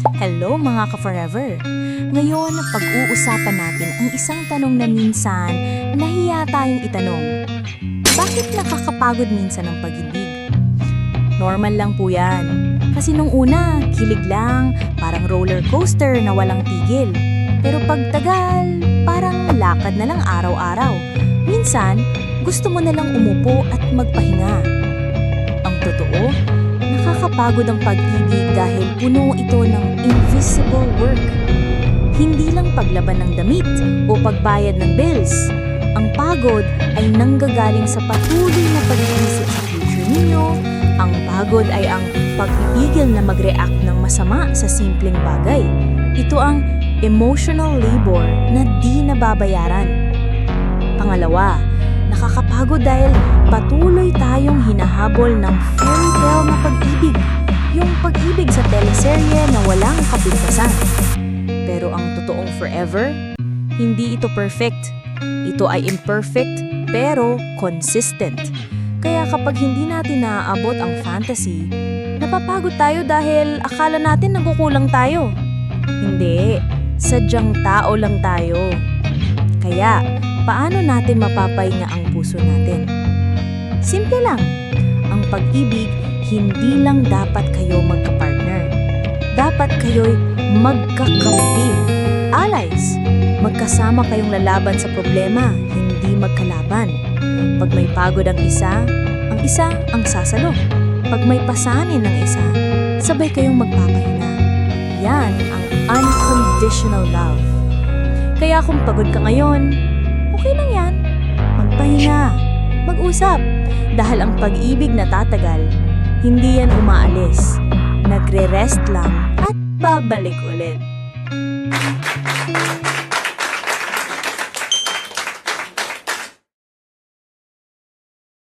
Hello mga ka-forever! Ngayon, pag-uusapan natin ang isang tanong na minsan nahiya tayong itanong. Bakit nakakapagod minsan ang pag-ibig? Normal lang po yan. Kasi nung una, kilig lang, parang roller coaster na walang tigil. Pero pagtagal, parang lakad na lang araw-araw. Minsan, gusto mo na lang umupo at magpahinga. Ang totoo, nakakapagod ang pag-ibig dahil puno ito ng invisible work. Hindi lang paglaban ng damit o pagbayad ng bills. Ang pagod ay nanggagaling sa patuloy na pag-iisip sa future ninyo. Ang pagod ay ang pag-ibigil na mag-react ng masama sa simpleng bagay. Ito ang emotional labor na di nababayaran. Pangalawa, nakakapagod dahil patuloy tayong hinahabol ng fairy walang kapintasan. Pero ang totoong forever, hindi ito perfect. Ito ay imperfect pero consistent. Kaya kapag hindi natin naaabot ang fantasy, napapagod tayo dahil akala natin nagkukulang tayo. Hindi, sadyang tao lang tayo. Kaya, paano natin mapapahinga ang puso natin? Simple lang. Ang pag-ibig, hindi lang dapat kayo magka-partner. Dapat kayo'y magkakampi. Allies. Magkasama kayong lalaban sa problema, hindi magkalaban. Pag may pagod ang isa, ang isa ang sasalo. Pag may pasanin ng isa, sabay kayong magpapahinga. Yan ang unconditional love. Kaya kung pagod ka ngayon, okay lang yan. Magpahinga. Mag-usap. Dahil ang pag-ibig na tatagal, hindi yan umaalis. Nagre-rest lang at babalik ulit.